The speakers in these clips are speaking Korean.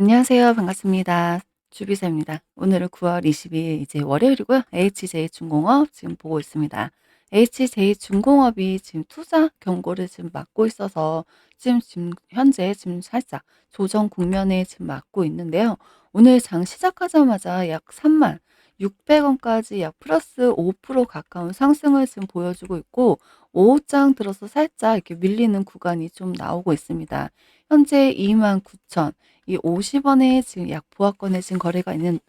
안녕하세요. 반갑습니다. 주비서입니다. 오늘은 9월 22일 이제 월요일이고요. HJ중공업 지금 보고 있습니다. HJ중공업이 지금 투자 경고를 지금 맞고 있어서 지금 지금 현재 지금 살짝 조정 국면에 지금 맞고 있는데요. 오늘 장 시작하자마자 약 36,000 원까지 약 플러스 5% 가까운 상승을 지금 보여주고 있고 오후장 들어서 살짝 이렇게 밀리는 구간이 좀 나오고 있습니다. 현재 29,000 이 50 원에 지금 약 보합권에 지금 거래가 있는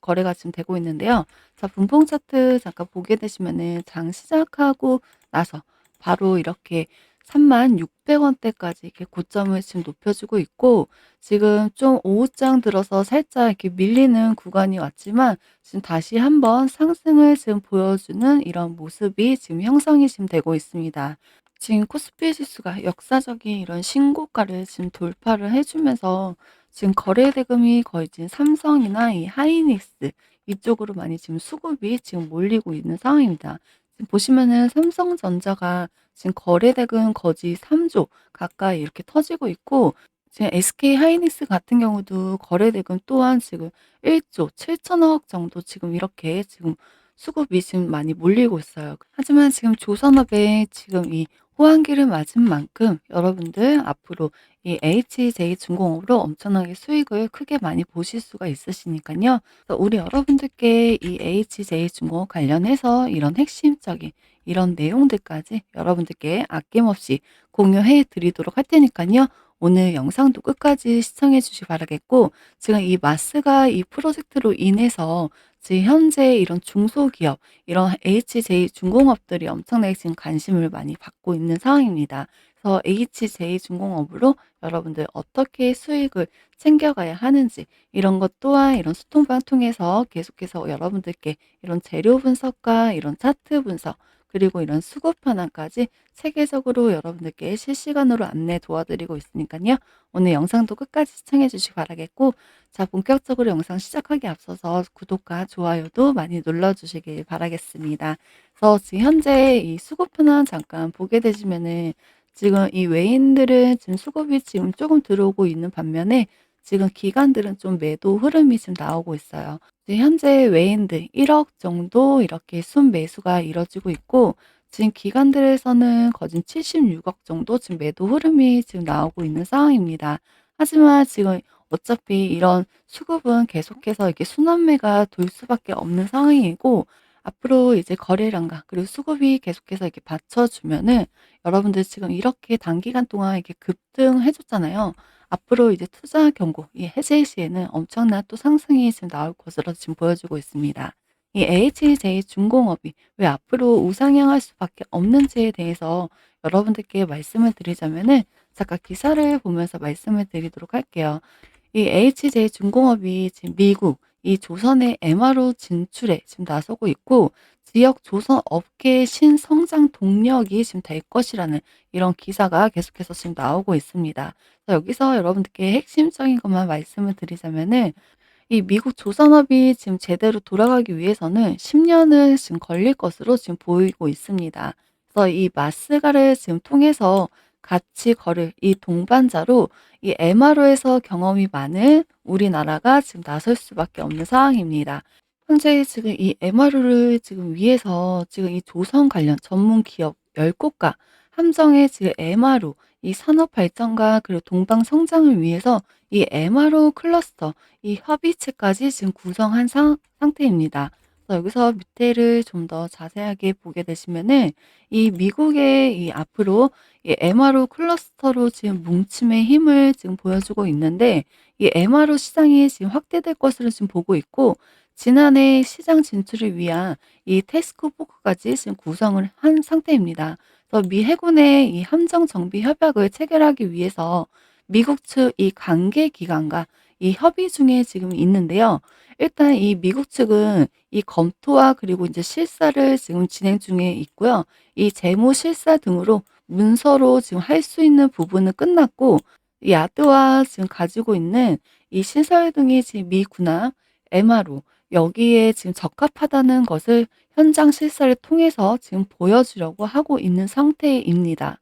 거래가 지금 되고 있는데요. 자, 분봉 차트 잠깐 보게 되시면은 장 시작하고 나서 바로 이렇게 36,000 원대까지 이렇게 고점을 지금 높여주고 있고 지금 좀 오후장 들어서 살짝 이렇게 밀리는 구간이 왔지만 지금 다시 한번 상승을 지금 보여주는 이런 모습이 지금 형성이 지금 되고 있습니다. 지금 코스피 지수가 역사적인 이런 신고가를 지금 돌파를 해 주면서 지금 거래 대금이 거의 지금 삼성이나 이 하이닉스 이쪽으로 많이 지금 수급이 지금 몰리고 있는 상황입니다. 지금 보시면은 삼성전자가 지금 거래 대금 거의 3조 가까이 이렇게 터지고 있고 지금 SK 하이닉스 같은 경우도 거래 대금 또한 지금 1 조 7천억 정도 지금 이렇게 지금 수급이 지금 많이 몰리고 있어요. 하지만 지금 조선업에 지금 이 호황기를 맞은 만큼 여러분들 앞으로 이 HJ중공업으로 엄청나게 수익을 크게 많이 보실 수가 있으시니까요. 우리 여러분들께 이 HJ중공업 관련해서 이런 핵심적인 이런 내용들까지 여러분들께 아낌없이 공유해 드리도록 할 테니까요. 오늘 영상도 끝까지 시청해 주시 기 바라겠고 지금 이 마스가 이 프로젝트로 인해서 지금 현재 이런 중소기업 이런 HJ중공업들이 엄청나게 지금 관심을 많이 받고 있는 상황입니다. 그래서 HJ중공업으로 여러분들 어떻게 수익을 챙겨가야 하는지 이런 것 또한 이런 소통방 통해서 계속해서 여러분들께 이런 재료 분석과 이런 차트 분석 그리고 이런 수급 현황까지 체계적으로 여러분들께 실시간으로 안내 도와드리고 있으니까요. 오늘 영상도 끝까지 시청해 주시기 바라겠고 자 본격적으로 영상 시작하기 앞서서 구독과 좋아요도 많이 눌러주시길 바라겠습니다. 그래서 지금 현재 이 수급 현황 잠깐 보게 되시면은 지금 이 외인들은 지금 수급이 지금 조금 들어오고 있는 반면에 지금 기관들은 좀 매도 흐름이 지금 나오고 있어요. 현재 외인들 1억 정도 이렇게 순매수가 이뤄지고 있고 지금 기관들에서는 거진 76억 정도 지금 매도 흐름이 지금 나오고 있는 상황입니다. 하지만 지금 어차피 이런 수급은 계속해서 이렇게 순환매가 돌 수밖에 없는 상황이고 앞으로 이제 거래량과 그리고 수급이 계속해서 이렇게 받쳐주면은 여러분들 지금 이렇게 단기간 동안 이렇게 급등해 줬잖아요. 앞으로 이제 투자 경고 이 해제 시에는 엄청난 또 상승이 지금 나올 것으로 지금 보여지고 있습니다. 이 HJ중공업이 왜 앞으로 우상향할 수밖에 없는지에 대해서 여러분들께 말씀을 드리자면은 잠깐 기사를 보면서 말씀을 드리도록 할게요. 이 HJ중공업이 지금 미국 이 조선의 MRO 진출에 지금 나서고 있고 지역 조선 업계의 신성장 동력이 지금 될 것이라는 이런 기사가 계속해서 지금 나오고 있습니다. 여기서 여러분들께 핵심적인 것만 말씀을 드리자면은 이 미국 조선업이 지금 제대로 돌아가기 위해서는 10년을 지금 걸릴 것으로 지금 보이고 있습니다. 그래서 이 마스가를 지금 통해서 같이 걸을 이 동반자로 이 MRO에서 경험이 많은 우리나라가 지금 나설 수밖에 없는 상황입니다. 현재 지금 이 MRO를 지금 위해서 지금 이 조선 관련 전문 기업 10곳과 함정의 지금 MRO 이 산업 발전과 그리고 동방 성장을 위해서 이 MRO 클러스터 이 협의체까지 지금 구성한 상, 상태입니다. 그래서 여기서 밑에를 좀 더 자세하게 보게 되시면은 이 미국의 이 앞으로 이 MRO 클러스터로 지금 뭉침의 힘을 지금 보여주고 있는데 이 MRO 시장이 지금 확대될 것으로 지금 보고 있고 지난해 시장 진출을 위한 이 태스크 포크까지 지금 구성을 한 상태입니다. 미 해군의 이 함정 정비 협약을 체결하기 위해서 미국 측 이 관계 기관과 이 협의 중에 지금 있는데요. 일단 이 미국 측은 이 검토와 그리고 이제 실사를 지금 진행 중에 있고요. 이 재무 실사 등으로 문서로 지금 할 수 있는 부분은 끝났고 이 야드와 지금 가지고 있는 이 시설 등이 지금 미 군함, MRO 여기에 지금 적합하다는 것을 현장 실사를 통해서 지금 보여주려고 하고 있는 상태입니다.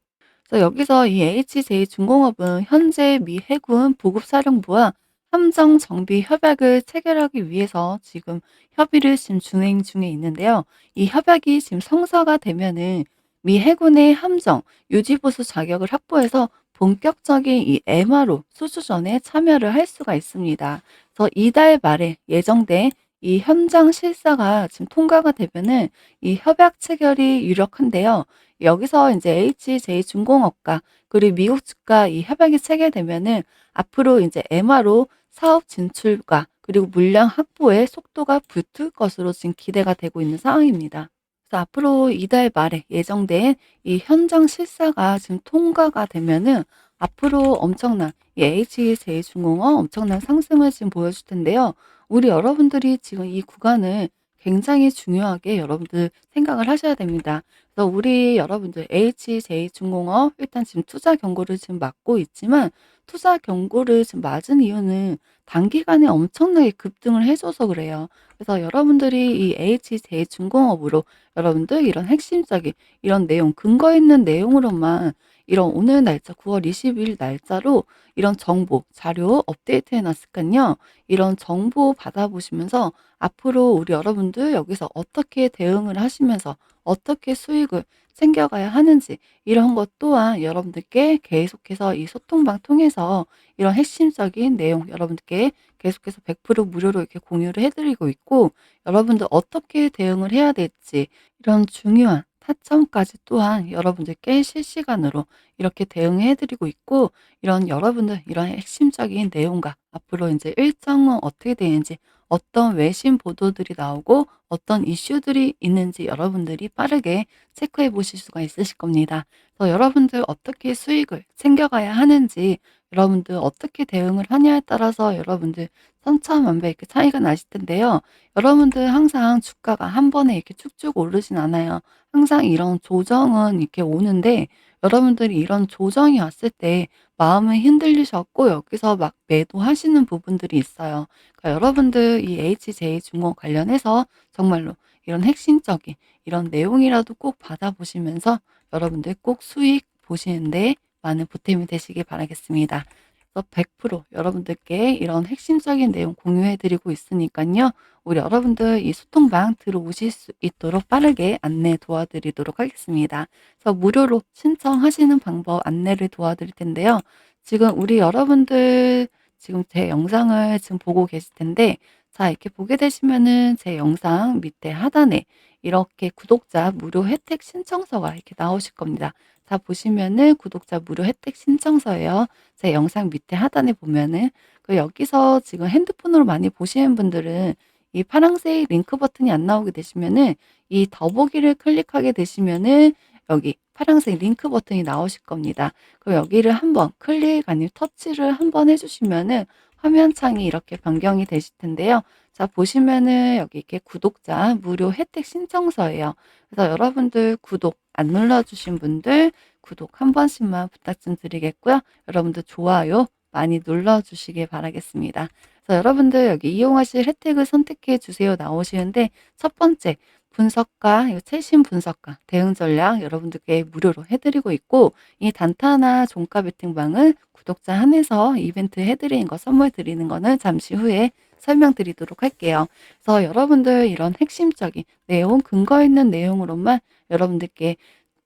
그래서 여기서 이 HJ중공업은 현재 미 해군 보급사령부와 함정 정비 협약을 체결하기 위해서 지금 협의를 지금 진행 중에 있는데요. 이 협약이 지금 성사가 되면은 미 해군의 함정 유지보수 자격을 확보해서 본격적인 이 MRO 수주전에 참여를 할 수가 있습니다. 그래서 이달 말에 예정된 이 현장 실사가 지금 통과가 되면은 이 협약 체결이 유력한데요. 여기서 이제 HJ중공업과 그리고 미국 측과 이 협약이 체결되면은 앞으로 이제 MRO 사업 진출과 그리고 물량 확보의 속도가 붙을 것으로 지금 기대가 되고 있는 상황입니다. 그래서 앞으로 이달 말에 예정된 이 현장 실사가 지금 통과가 되면은 앞으로 엄청난 이 HJ중공업 엄청난 상승을 지금 보여줄 텐데요. 우리 여러분들이 지금 이 구간을 굉장히 중요하게 여러분들 생각을 하셔야 됩니다. 그래서 우리 여러분들 HJ중공업 일단 지금 투자 경고를 지금 맞고 있지만 투자 경고를 지금 맞은 이유는 단기간에 엄청나게 급등을 해 줘서 그래요. 그래서 여러분들이 이 HJ중공업으로 여러분들 이런 핵심적인 이런 내용 근거 있는 내용으로만 이런 오늘 날짜 9월 20일 날짜로 이런 정보, 자료 업데이트 해 놨으니깐요. 이런 정보 받아보시면서 앞으로 우리 여러분들 여기서 어떻게 대응을 하시면서 어떻게 수익을 챙겨가야 하는지 이런 것 또한 여러분들께 계속해서 이 소통방 통해서 이런 핵심적인 내용 여러분들께 계속해서 100% 무료로 이렇게 공유를 해 드리고 있고 여러분들 어떻게 대응을 해야 될지 이런 중요한 타점까지 또한 여러분들께 실시간으로 이렇게 대응해 드리고 있고 이런 여러분들 이런 핵심적인 내용과 앞으로 이제 일정은 어떻게 되는지 어떤 외신 보도들이 나오고 어떤 이슈들이 있는지 여러분들이 빠르게 체크해 보실 수가 있으실 겁니다. 그래서 여러분들 어떻게 수익을 챙겨가야 하는지 여러분들 어떻게 대응을 하냐에 따라서 여러분들 천차만별 이렇게 차이가 나실 텐데요. 여러분들 항상 주가가 한 번에 이렇게 쭉쭉 오르진 않아요. 항상 이런 조정은 이렇게 오는데 여러분들이 이런 조정이 왔을 때 마음이 흔들리셨고 여기서 막 매도하시는 부분들이 있어요. 그러니까 여러분들 이 HJ중공 관련해서 정말로 이런 핵심적인 이런 내용이라도 꼭 받아보시면서 여러분들 꼭 수익 보시는데 많은 보탬이 되시길 바라겠습니다. 그래서 100% 여러분들께 이런 핵심적인 내용 공유해 드리고 있으니깐요. 우리 여러분들 이 소통방 들어오실 수 있도록 빠르게 안내 도와드리도록 하겠습니다. 그래서 무료로 신청하시는 방법 안내를 도와드릴 텐데요. 지금 우리 여러분들 지금 제 영상을 지금 보고 계실 텐데 자 이렇게 보게 되시면은 제 영상 밑에 하단에 이렇게 구독자 무료 혜택 신청서가 이렇게 나오실 겁니다. 자 보시면은 구독자 무료 혜택 신청서예요. 제 영상 밑에 하단에 보면은 그 여기서 지금 핸드폰으로 많이 보시는 분들은 이 파란색 링크 버튼이 안 나오게 되시면은 이 더보기를 클릭하게 되시면은 여기 파란색 링크 버튼이 나오실 겁니다. 그럼 여기를 한번 클릭 아니면 터치를 한번 해 주시면은 화면 창이 이렇게 변경이 되실 텐데요. 자 보시면은 여기 이렇게 구독자 무료 혜택 신청서예요. 그래서 여러분들 구독 안 눌러 주신 분들 구독 한 번씩만 부탁 좀 드리겠고요. 여러분들 좋아요 많이 눌러 주시길 바라겠습니다. 그래서 여러분들 여기 이용하실 혜택을 선택해 주세요 나오시는데 첫 번째 분석가, 이 최신 분석가, 대응 전략 여러분들께 무료로 해드리고 있고 이 단타나 종가 베팅방은 구독자 한해서 이벤트 해드리는 거 선물 드리는 거는 잠시 후에 설명드리도록 할게요. 그래서 여러분들 이런 핵심적인 내용, 근거 있는 내용으로만 여러분들께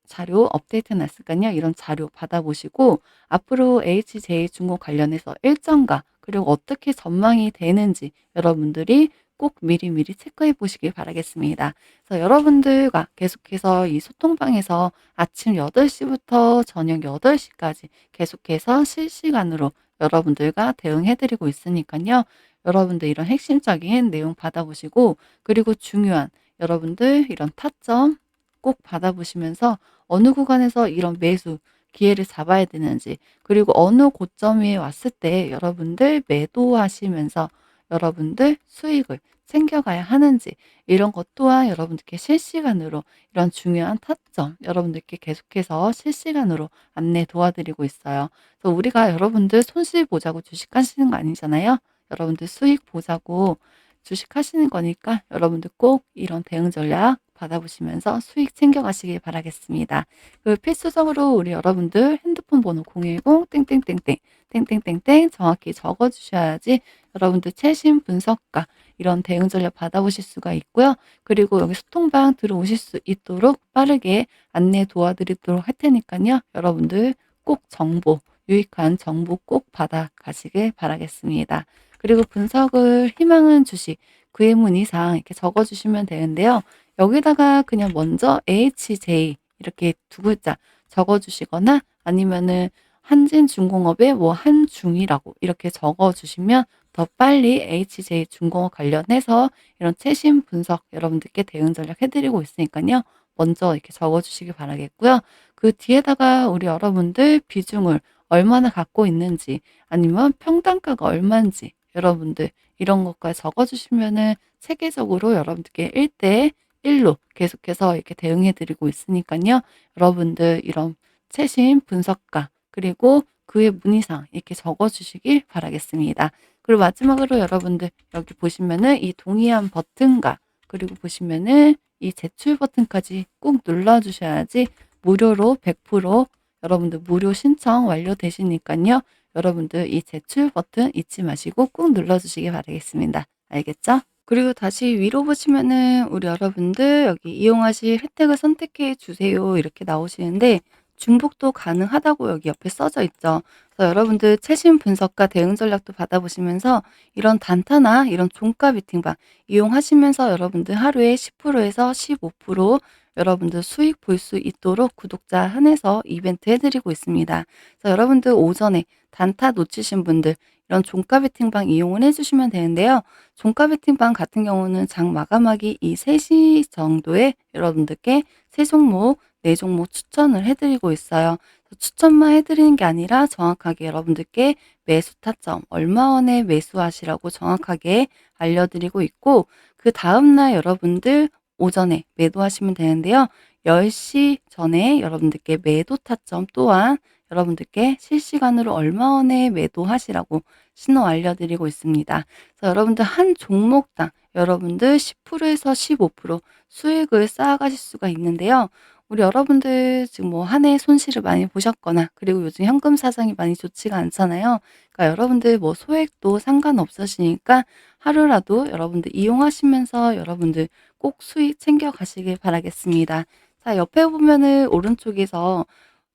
자료 업데이트 놨으니까요. 이런 자료 받아보시고 앞으로 HJ중공 관련해서 일정과 그리고 어떻게 전망이 되는지 여러분들이 꼭 미리미리 체크해 보시길 바라겠습니다. 그래서 여러분들과 계속해서 이 소통방에서 아침 8시부터 저녁 8시까지 계속해서 실시간으로 여러분들과 대응해 드리고 있으니까요. 여러분들 이런 핵심적인 내용 받아보시고 그리고 중요한 여러분들 이런 타점 꼭 받아보시면서 어느 구간에서 이런 매수 기회를 잡아야 되는지 그리고 어느 고점에 왔을 때 여러분들 매도하시면서 여러분들 수익을 챙겨가야 하는지 이런 것 또한 여러분들께 실시간으로 이런 중요한 타점 여러분들께 계속해서 실시간으로 안내 도와드리고 있어요. 그래서 우리가 여러분들 손실 보자고 주식하시는 거 아니잖아요. 여러분들 수익 보자고 주식하시는 거니까 여러분들 꼭 이런 대응 전략 받아보시면서 수익 챙겨가시길 바라겠습니다. 그 필수적으로 우리 여러분들 핸드폰 번호 010 땡땡땡땡 땡땡땡땡 정확히 적어 주셔야지 여러분들 최신 분석가 이런 대응 전략 받아보실 수가 있고요. 그리고 여기 소통방 들어오실 수 있도록 빠르게 안내 도와드리도록 할 테니까요. 여러분들 꼭 정보, 유익한 정보 꼭 받아 가시길 바라겠습니다. 그리고 분석을 희망은 주식, 그의 문 이상 이렇게 적어 주시면 되는데요. 여기다가 그냥 먼저 HJ 이렇게 두 글자 적어 주시거나 아니면은 한진중공업의 뭐 한중이라고 이렇게 적어 주시면 더 빨리 HJ 중공업 관련해서 이런 최신 분석 여러분들께 대응 전략 해 드리고 있으니까요. 먼저 이렇게 적어 주시기 바라겠고요. 그 뒤에다가 우리 여러분들 비중을 얼마나 갖고 있는지 아니면 평단가가 얼만지 여러분들 이런 것까지 적어 주시면은 체계적으로 여러분들께 1대 1로 계속해서 이렇게 대응해 드리고 있으니까요. 여러분들 이런 최신 분석가 그리고 그의 문의사항 이렇게 적어 주시길 바라겠습니다. 그리고 마지막으로 여러분들 여기 보시면은 이 동의한 버튼과 그리고 보시면은 이 제출 버튼까지 꾹 눌러 주셔야지 무료로 100% 여러분들 무료 신청 완료되시니까요. 여러분들 이 제출 버튼 잊지 마시고 꾹 눌러 주시기 바라겠습니다. 알겠죠? 그리고 다시 위로 보시면은 우리 여러분들 여기 이용하실 혜택을 선택해 주세요 이렇게 나오시는데 중복도 가능하다고 여기 옆에 써져 있죠. 그래서 여러분들 최신 분석과 대응 전략도 받아보시면서 이런 단타나 이런 종가 미팅방 이용하시면서 여러분들 하루에 10%에서 15% 여러분들 수익 볼 수 있도록 구독자 한해서 이벤트 해드리고 있습니다. 그래서 여러분들 오전에 단타 놓치신 분들 이런 종가 베팅방 이용을 해주시면 되는데요. 종가 베팅방 같은 경우는 장 마감하기 이 3시 정도에 여러분들께 세 종목, 네 종목 추천을 해드리고 있어요. 추천만 해드리는 게 아니라 정확하게 여러분들께 매수 타점, 얼마 원에 매수하시라고 정확하게 알려드리고 있고, 그 다음날 여러분들 오전에 매도하시면 되는데요. 10시 전에 여러분들께 매도 타점 또한 여러분들께 실시간으로 얼마 원에 매도하시라고 신호 알려드리고 있습니다. 그래서 여러분들 한 종목당 여러분들 10%에서 15% 수익을 쌓아가실 수가 있는데요. 우리 여러분들 지금 뭐 한 해 손실을 많이 보셨거나 그리고 요즘 현금 사정이 많이 좋지가 않잖아요. 그러니까 여러분들 뭐 소액도 상관없으시니까 하루라도 여러분들 이용하시면서 여러분들 꼭 수익 챙겨 가시길 바라겠습니다. 자, 옆에 보면은 오른쪽에서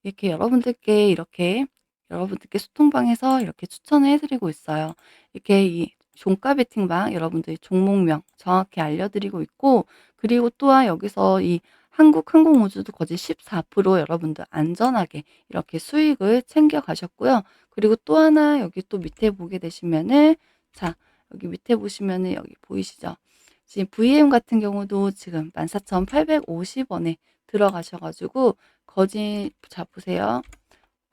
이렇게 여러분들께 이렇게 여러분들께 소통방에서 이렇게 추천을 해 드리고 있어요. 이렇게 이 종가 베팅방 여러분들이 종목명 정확히 알려드리고 있고 그리고 또한 여기서 이 한국항공우주도 거의 14% 여러분들 안전하게 이렇게 수익을 챙겨 가셨고요. 그리고 또 하나 여기 또 밑에 보게 되시면은 자 여기 밑에 보시면은 여기 보이시죠? 지금 VM 같은 경우도 지금 14,850원에 들어가셔 가지고 거진 자 보세요.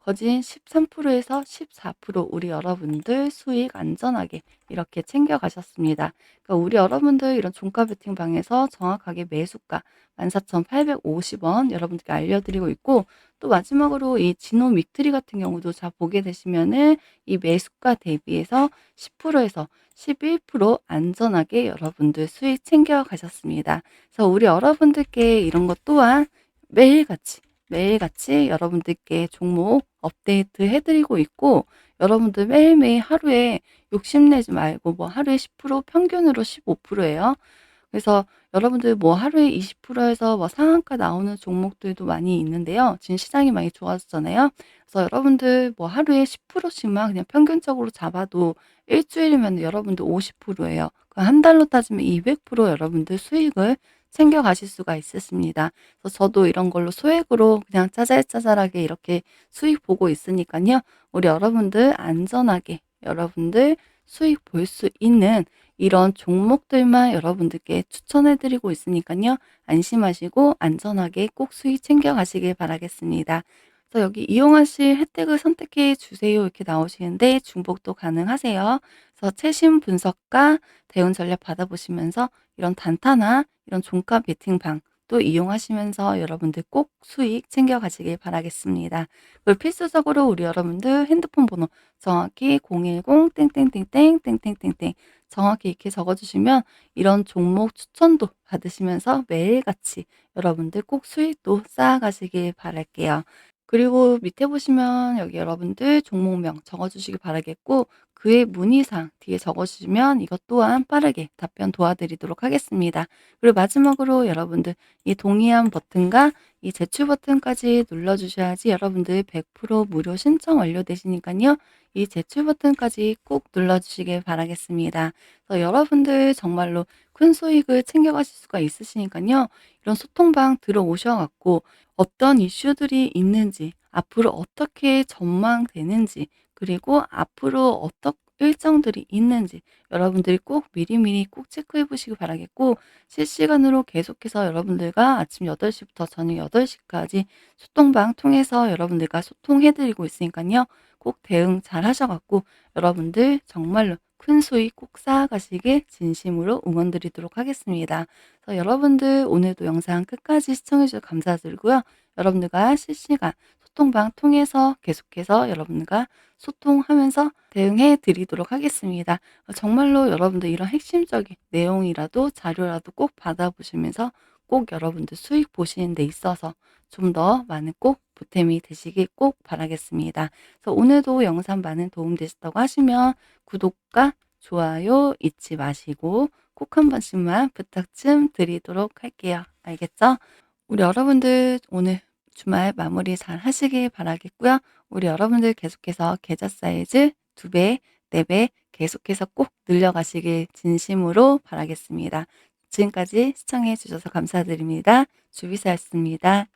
거진 13%에서 14% 우리 여러분들 수익 안전하게 이렇게 챙겨 가셨습니다. 그러니까 우리 여러분들 이런 종가 베팅 방에서 정확하게 매수가 14,850원 여러분들께 알려드리고 있고 또 마지막으로 이 진호 믹트리 같은 경우도 자 보게 되시면은 이 매수가 대비해서 10%에서 11% 안전하게 여러분들 수익 챙겨 가셨습니다. 그래서 우리 여러분들께 이런 것 또한 매일같이 매일같이 여러분들께 종목 업데이트 해드리고 있고 여러분들 매일매일 하루에 욕심내지 말고 뭐 하루에 10% 평균으로 15%예요. 그래서 여러분들 뭐 하루에 20%에서 뭐 상한가 나오는 종목들도 많이 있는데요. 지금 시장이 많이 좋아졌잖아요. 그래서 여러분들 뭐 하루에 10%씩만 그냥 평균적으로 잡아도 일주일이면 여러분들 50%예요. 한 달로 따지면 200% 여러분들 수익을 챙겨 가실 수가 있으십니다. 그래서 저도 이런 걸로 소액으로 그냥 짜잘짜잘하게 이렇게 수익 보고 있으니까요. 우리 여러분들 안전하게 여러분들 수익 볼 수 있는 이런 종목들만 여러분들께 추천해 드리고 있으니까요. 안심하시고 안전하게 꼭 수익 챙겨 가시길 바라겠습니다. 그래서 여기 이용하실 혜택을 선택해 주세요 이렇게 나오시는데 중복도 가능하세요. 그래서 최신 분석과 대응 전략 받아보시면서 이런 단타나 이런 종가 베팅방 또 이용하시면서 여러분들 꼭 수익 챙겨 가시길 바라겠습니다. 그리고 필수적으로 우리 여러분들 핸드폰 번호 정확히 010 땡땡땡땡 땡땡땡땡 정확히 이렇게 적어 주시면 이런 종목 추천도 받으시면서 매일같이 여러분들 꼭 수익도 쌓아 가시길 바랄게요. 그리고 밑에 보시면 여기 여러분들 종목명 적어 주시기 바라겠고 그의 문의사항 뒤에 적어 주시면 이것 또한 빠르게 답변 도와드리도록 하겠습니다. 그리고 마지막으로 여러분들 이 동의한 버튼과 이 제출 버튼까지 눌러 주셔야지 여러분들 100% 무료 신청 완료되시니깐요. 이 제출 버튼까지 꼭 눌러 주시길 바라겠습니다. 그래서 여러분들 정말로 큰 수익을 챙겨 가실 수가 있으시니깐요. 이런 소통방 들어오셔 갖고 어떤 이슈들이 있는지, 앞으로 어떻게 전망되는지, 그리고 앞으로 어떤 일정들이 있는지 여러분들이 꼭 미리미리 꼭 체크해 보시기 바라겠고 실시간으로 계속해서 여러분들과 아침 8 시부터 저녁 8 시까지 소통방 통해서 여러분들과 소통해 드리고 있으니깐요. 꼭 대응 잘 하셔 갖고 여러분들 정말로 큰 수익 꼭 쌓아 가시길 진심으로 응원 드리도록 하겠습니다. 그래서 여러분들 오늘도 영상 끝까지 시청해 주셔서 감사드리고요. 여러분들과 실시간 소통방 통해서 계속해서 여러분과 소통하면서 대응해 드리도록 하겠습니다. 어 정말로 여러분들 이런 핵심적인 내용이라도 자료라도 꼭 받아 보시면서 꼭 여러분들 수익 보시는 데 있어서 좀 더 많은 꼭 보탬이 되시길 꼭 바라겠습니다. 그래서 오늘도 영상 많은 도움 되셨다고 하시면 구독과 좋아요 잊지 마시고 꼭 한 번씩만 부탁 좀 드리도록 할게요. 알겠죠? 우리 여러분들 오늘 주말 마무리 잘 하시길 바라겠고요. 우리 여러분들 계속해서 계좌 사이즈 2 배, 4배 계속해서 꼭 늘려 가시길 진심으로 바라겠습니다. 지금까지 시청해 주셔서 감사드립니다. 주비사였습니다.